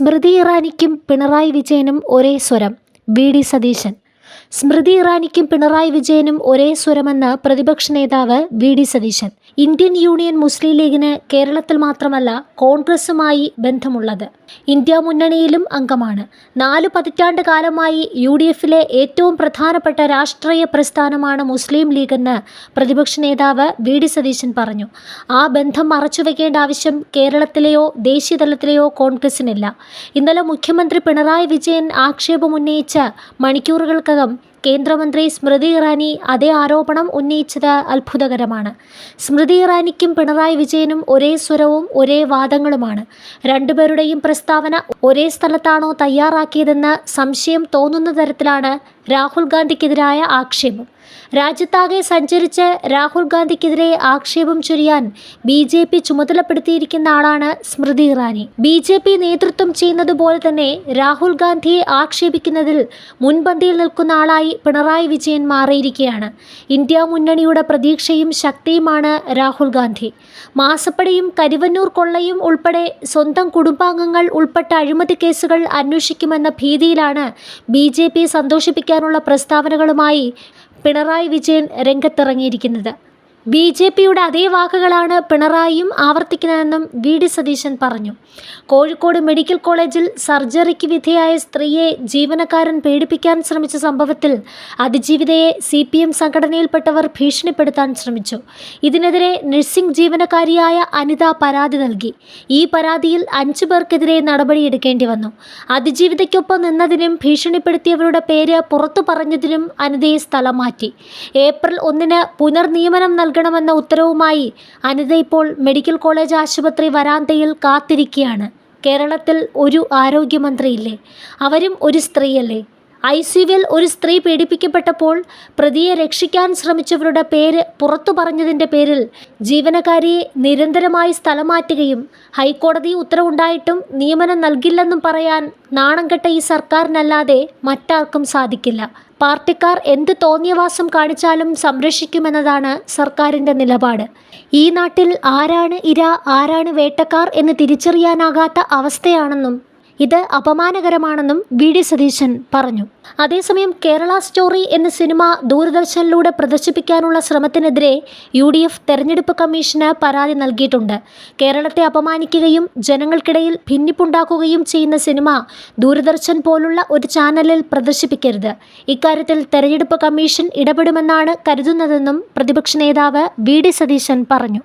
സ്മൃതി ഇറാനിക്കും പിണറായി വിജയനും ഒരേ സ്വരം. വി. ഡി. സതീശൻ. സ്മൃതി ഇറാനിക്കും പിണറായി വിജയനും ഒരേ സ്വരമെന്ന് പ്രതിപക്ഷ നേതാവ് V D Satheesan. Indian union Muslim ലീഗിന് കേരളത്തിൽ മാത്രമല്ല കോൺഗ്രസുമായി ബന്ധമുള്ളത്. ഇന്ത്യ മുന്നണിയിലും അംഗമാണ്. നാലു പതിറ്റാണ്ട് കാലമായി യു ഡി എഫിലെ ഏറ്റവും പ്രധാനപ്പെട്ട രാഷ്ട്രീയ പ്രസ്ഥാനമാണ് മുസ്ലിം ലീഗെന്ന് പ്രതിപക്ഷ നേതാവ് വി ഡി സതീശൻ പറഞ്ഞു. ആ ബന്ധം മറച്ചുവെക്കേണ്ട ആവശ്യം കേരളത്തിലെയോ ദേശീയതലത്തിലെയോ കോൺഗ്രസിനില്ല. ഇന്നലെ മുഖ്യമന്ത്രി പിണറായി വിജയൻ ആക്ഷേപമുന്നയിച്ച് മണിക്കൂറുകൾക്കകം ഭാഗം കേന്ദ്രമന്ത്രി സ്മൃതി ഇറാനി അതേ ആരോപണം ഉന്നയിച്ചത് അത്ഭുതകരമാണ്. സ്മൃതി ഇറാനിക്കും പിണറായി വിജയനും ഒരേ സ്വരവും ഒരേ വാദങ്ങളുമാണ്. രണ്ടുപേരുടെയും പ്രസ്താവന ഒരേ സ്ഥലത്താണോ തയ്യാറാക്കിയതെന്ന് സംശയം തോന്നുന്ന തരത്തിലാണ് രാഹുൽ ഗാന്ധിക്കെതിരായ ആക്ഷേപം. രാജ്യത്താകെ സഞ്ചരിച്ച് രാഹുൽ ഗാന്ധിക്കെതിരെ ആക്ഷേപം ചൊരിയാൻ ബി ജെ പി ചുമതലപ്പെടുത്തിയിരിക്കുന്ന ആളാണ് Smriti Irani. B J P നേതൃത്വം ചെയ്യുന്നത് പോലെ തന്നെ രാഹുൽ ഗാന്ധിയെ ആക്ഷേപിക്കുന്നതിൽ മുൻപന്തിയിൽ നിൽക്കുന്ന ആളായി പിണറായി വിജയൻ മാറിയിരിക്കുകയാണ് ഇന്ത്യ മുന്നണിയുടെ പ്രതീക്ഷയും ശക്തിയുമാണ് രാഹുൽ ഗാന്ധി. മാസപ്പടിയും കരുവന്നൂർ കൊള്ളയും ഉൾപ്പെടെ സ്വന്തം കുടുംബാംഗങ്ങൾ ഉൾപ്പെട്ട അഴിമതി കേസുകൾ അന്വേഷിക്കുമെന്ന ഭീതിയിലാണ് ബി ജെ പി സന്തോഷിപ്പിക്കാനുള്ള പ്രസ്താവനകളുമായി പിണറായി വിജയൻ രംഗത്തിറങ്ങിയിരിക്കുന്നത്. ബി ജെ പിയുടെ അതേ വാക്കുകളാണ് പിണറായിയും ആവർത്തിക്കുന്നതെന്നും വി ഡി സതീശൻ പറഞ്ഞു. കോഴിക്കോട് മെഡിക്കൽ കോളേജിൽ സർജറിക്ക് വിധേയായ സ്ത്രീയെ ജീവനക്കാരൻ പേടിപ്പിക്കാൻ ശ്രമിച്ച സംഭവത്തിൽ അതിജീവിതയെ സി പി എം സംഘടനയിൽപ്പെട്ടവർ ഭീഷണിപ്പെടുത്താൻ ശ്രമിച്ചു. ഇതിനെതിരെ നഴ്സിംഗ് ജീവനക്കാരിയായ അനിത പരാതി നൽകി. ഈ പരാതിയിൽ അഞ്ചു പേർക്കെതിരെ നടപടിയെടുക്കേണ്ടി വന്നു. അതിജീവിതയ്ക്കൊപ്പം നിന്നതിനും ഭീഷണിപ്പെടുത്തിയവരുടെ പേര് പുറത്തു പറഞ്ഞതിനും അനിതയെ സ്ഥലം മാറ്റി. ഏപ്രിൽ ഒന്നിന് പുനർനിയമനം നൽകണമെന്ന ഉത്തരവുമായി അനിത ഇപ്പോൾ മെഡിക്കൽ കോളേജ് ആശുപത്രി വരാന്തയിൽ കാത്തിരിക്കുകയാണ്. കേരളത്തിൽ ഒരു ആരോഗ്യമന്ത്രിയില്ലേ? അവരും ഒരു സ്ത്രീയല്ലേ? ഐ സിയുവിൽ ഒരു സ്ത്രീ പീഡിപ്പിക്കപ്പെട്ടപ്പോൾ പ്രതിയെ രക്ഷിക്കാൻ ശ്രമിച്ചവരുടെ പേര് പുറത്തു പറഞ്ഞതിന്റെ പേരിൽ ജീവനക്കാരിയെ നിരന്തരമായി സ്ഥലം മാറ്റുകയും ഹൈക്കോടതി ഉത്തരവുണ്ടായിട്ടും നിയമനം നൽകില്ലെന്നും പറയാൻ നാണംകെട്ട ഈ സർക്കാരിനല്ലാതെ മറ്റാർക്കും സാധിക്കില്ല. പാർട്ടിക്കാർ എന്ത് തോന്നിയവാസം കാണിച്ചാലും സംരക്ഷിക്കുമെന്നതാണ് സർക്കാരിന്റെ നിലപാട്. ഈ നാട്ടിൽ ആരാണ് ഇര ആരാണ് വേട്ടക്കാർ എന്ന് തിരിച്ചറിയാനാകാത്ത അവസ്ഥയാണെന്നും ഇത് അപമാനകരമാണെന്നും വി ഡി സതീശൻ പറഞ്ഞു. അതേസമയം കേരള സ്റ്റോറി എന്ന സിനിമ ദൂരദർശനിലൂടെ പ്രദർശിപ്പിക്കാനുള്ള ശ്രമത്തിനെതിരെ യു ഡി എഫ് തെരഞ്ഞെടുപ്പ് കമ്മീഷന് പരാതി നൽകിയിട്ടുണ്ട്. കേരളത്തെ അപമാനിക്കുകയും ജനങ്ങൾക്കിടയിൽ ഭിന്നിപ്പുണ്ടാക്കുകയും ചെയ്യുന്ന സിനിമ ദൂരദർശൻ പോലുള്ള ഒരു ചാനലിൽ പ്രദർശിപ്പിക്കരുത്. ഇക്കാര്യത്തിൽ തെരഞ്ഞെടുപ്പ് കമ്മീഷൻ ഇടപെടുമെന്നാണ് കരുതുന്നതെന്നും പ്രതിപക്ഷ നേതാവ് വി ഡി സതീശൻ പറഞ്ഞു.